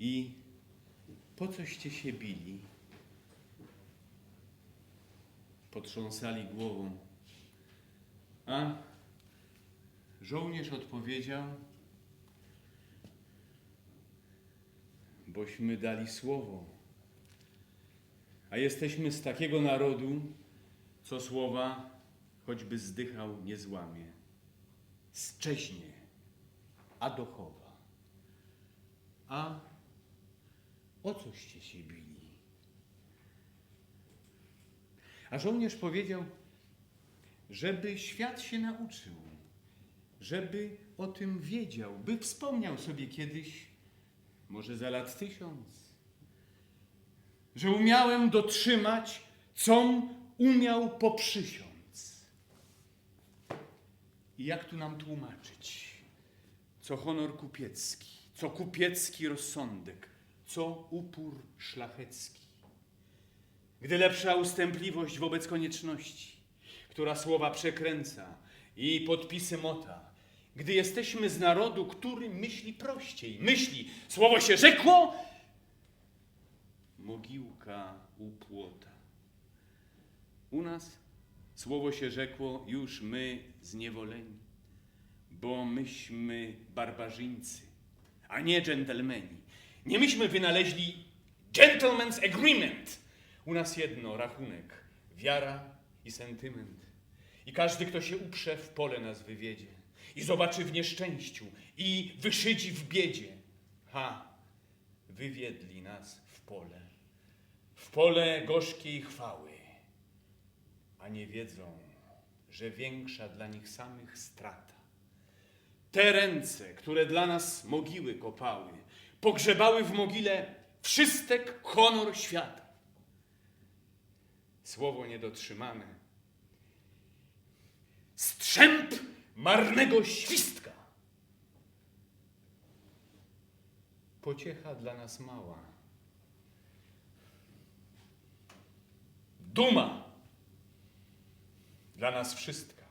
I po coście się bili? Potrząsali głową. A żołnierz odpowiedział, bośmy dali słowo. A jesteśmy z takiego narodu, co słowa, choćby zdychał, nie złamie. Szczeźnie, a dochowa. A o coście się bili? A żołnierz powiedział, żeby świat się nauczył, żeby o tym wiedział, by wspomniał sobie kiedyś, może za lat tysiąc, że umiałem dotrzymać, com umiał poprzysiąc. I jak tu nam tłumaczyć, co honor kupiecki, co kupiecki rozsądek, co upór szlachecki? Gdy lepsza ustępliwość wobec konieczności, która słowa przekręca i podpisy mota, gdy jesteśmy z narodu, który myśli prościej, myśli, słowo się rzekło, mogiłka u płota. U nas słowo się rzekło już my zniewoleni, bo myśmy barbarzyńcy, a nie dżentelmeni. Nie myśmy wynaleźli gentleman's agreement. U nas jedno, rachunek, wiara i sentyment. I każdy, kto się uprze, w pole nas wywiedzie. I zobaczy w nieszczęściu, i wyszydzi w biedzie. Ha, wywiedli nas w pole. W pole gorzkiej chwały. A nie wiedzą, że większa dla nich samych strata. Te ręce, które dla nas mogiły kopały, pogrzebały w mogile wszystek honor świata. Słowo niedotrzymane. Strzęp marnego świstka. Pociecha dla nas mała. Duma dla nas wszystka.